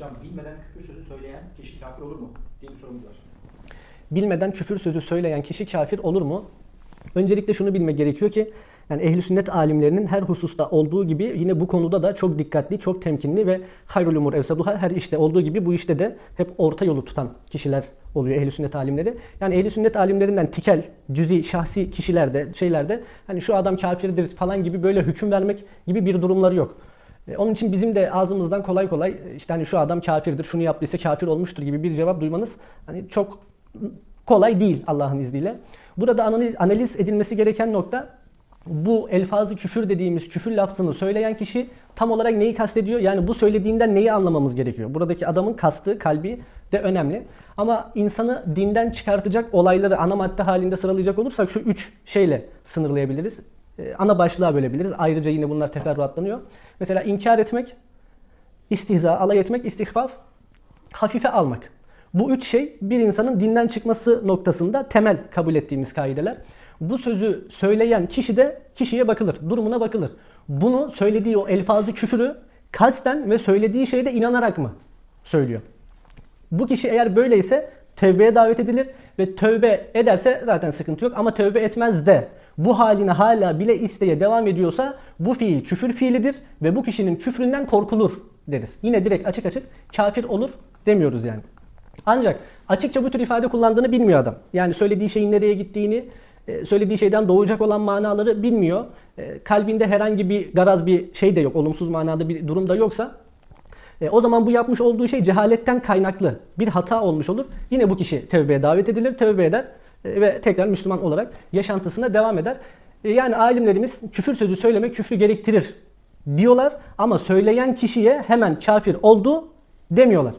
Hocam bilmeden küfür sözü söyleyen kişi kafir olur mu diye bir sorumuz var. bilmeden küfür sözü söyleyen kişi kafir olur mu? Öncelikle şunu bilmek gerekiyor ki yani ehli sünnet alimlerinin her hususta olduğu gibi yine bu konuda da çok dikkatli, çok temkinli ve hayrul umur evsaduha her işte olduğu gibi bu işte de hep orta yolu tutan kişiler oluyor ehli sünnet alimleri. Yani ehli sünnet alimlerinden tikel, cüzi, şahsi kişilerde, şeylerde hani şu adam kafirdir falan gibi böyle hüküm vermek gibi bir durumları yok. E, Onun için bizim de ağzımızdan kolay kolay e, işte hani şu adam kafirdir, şunu yaptıysa kafir olmuştur gibi bir cevap duymanız hani çok kolay değil Allah'ın izniyle. Burada analiz, analiz edilmesi gereken nokta bu elfazı küfür dediğimiz küfür lafzını söyleyen kişi tam olarak neyi kastediyor? Yani bu söylediğinden neyi anlamamız gerekiyor? Buradaki adamın kastı, kalbi de önemli. Ama insanı dinden çıkartacak olayları ana madde halinde sıralayacak olursak şu üç şeyle sınırlayabiliriz. Ee, Ana başlığa bölebiliriz. Ayrıca yine bunlar teferruatlanıyor. Mesela inkar etmek, istihza, alay etmek, istihfaf, hafife almak. Bu üç şey bir insanın dinden çıkması noktasında temel kabul ettiğimiz kaideler. Bu sözü söyleyen kişi de kişiye bakılır, durumuna bakılır. Bunu söylediği o elfazı küfürü kasten ve söylediği şeyde inanarak mı söylüyor? Bu kişi eğer böyleyse tevbeye davet edilir ve tövbe ederse zaten sıkıntı yok ama tövbe etmez de bu haline hala bile isteye devam ediyorsa bu fiil küfür fiilidir ve bu kişinin küfründen korkulur deriz. Yine direkt açık açık kafir olur demiyoruz yani. Ancak açıkça bu tür ifade kullandığını bilmiyor adam. Yani söylediği şeyin nereye gittiğini, e, söylediği şeyden doğacak olan manaları bilmiyor. E, Kalbinde herhangi bir garaz bir şey de yok, olumsuz manada bir durum da yoksa e, o zaman bu yapmış olduğu şey cehaletten kaynaklı bir hata olmuş olur. Yine bu kişi tevbeye davet edilir, tövbe eder ve tekrar Müslüman olarak yaşantısına devam eder. E, Yani alimlerimiz küfür sözü söylemek küfrü gerektirir diyorlar ama söyleyen kişiye hemen kafir oldu demiyorlar.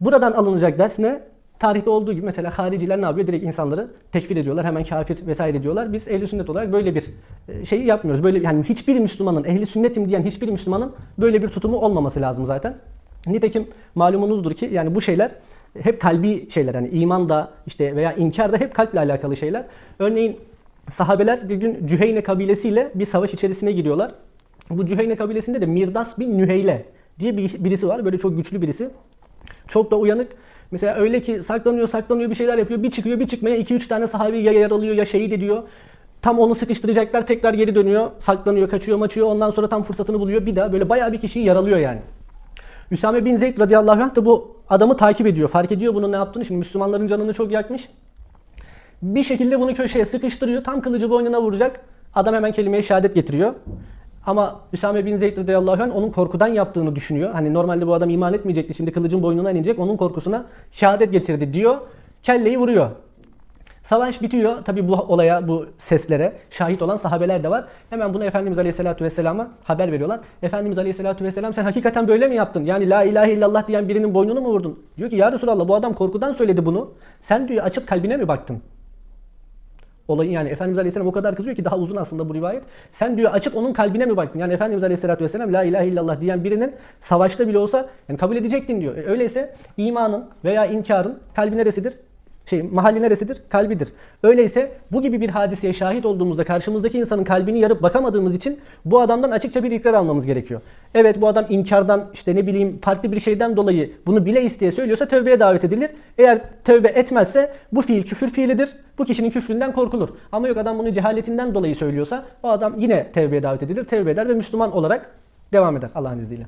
Buradan alınacak ders ne? Tarihte olduğu gibi mesela hariciler ne yapıyor? Direkt insanları tekfir ediyorlar. Hemen kafir vesaire diyorlar. Biz ehli sünnet olarak böyle bir e, şeyi yapmıyoruz. Böyle yani hiçbir Müslümanın ehli sünnetim diyen hiçbir Müslümanın böyle bir tutumu olmaması lazım zaten. Nitekim malumunuzdur ki yani bu şeyler hep kalbi şeyler. Yani iman da işte veya inkar da hep kalple alakalı şeyler. Örneğin sahabeler bir gün Cüheyne kabilesiyle bir savaş içerisine giriyorlar. Bu Cüheyne kabilesinde de Mirdas bin Nüheyle diye bir- birisi var. Böyle çok güçlü birisi. Çok da uyanık. Mesela öyle ki saklanıyor saklanıyor bir şeyler yapıyor. Bir çıkıyor bir çıkmaya 2-3 tane sahabi ya yaralıyor ya şehit ediyor. Tam onu sıkıştıracaklar tekrar geri dönüyor. Saklanıyor kaçıyor maçıyor ondan sonra tam fırsatını buluyor. Bir daha böyle bayağı bir kişiyi yaralıyor yani. Üsame bin Zeyd radıyallahu anh da bu adamı takip ediyor. Fark ediyor bunun ne yaptığını. Şimdi Müslümanların canını çok yakmış. Bir şekilde bunu köşeye sıkıştırıyor. Tam kılıcı boynuna vuracak. Adam hemen kelimeye şehadet getiriyor. Ama Üsame bin Zeyd radıyallahu anh onun korkudan yaptığını düşünüyor. Hani normalde bu adam iman etmeyecekti. Şimdi kılıcın boynuna inecek. Onun korkusuna şehadet getirdi diyor. Kelleyi vuruyor. Savaş bitiyor. Tabi bu olaya, bu seslere şahit olan sahabeler de var. Hemen bunu Efendimiz Aleyhisselatü Vesselam'a haber veriyorlar. Efendimiz Aleyhisselatü Vesselam sen hakikaten böyle mi yaptın? Yani la ilahe illallah diyen birinin boynunu mu vurdun? Diyor ki ya Resulallah bu adam korkudan söyledi bunu. Sen diyor açıp kalbine mi baktın? Olayın yani Efendimiz Aleyhisselam o kadar kızıyor ki daha uzun aslında bu rivayet. Sen diyor açıp onun kalbine mi baktın? Yani Efendimiz Aleyhisselatü Vesselam la ilahe illallah diyen birinin savaşta bile olsa yani kabul edecektin diyor. E, öyleyse imanın veya inkarın kalbi neresidir? Şey, mahalli neresidir? Kalbidir. Öyleyse bu gibi bir hadiseye şahit olduğumuzda karşımızdaki insanın kalbini yarıp bakamadığımız için bu adamdan açıkça bir ikrar almamız gerekiyor. Evet bu adam inkardan işte ne bileyim farklı bir şeyden dolayı bunu bile isteye söylüyorsa tövbeye davet edilir. Eğer tövbe etmezse bu fiil küfür fiilidir. Bu kişinin küfründen korkulur. Ama yok adam bunu cehaletinden dolayı söylüyorsa o adam yine tövbeye davet edilir. Tövbe eder ve Müslüman olarak devam eder Allah'ın izniyle.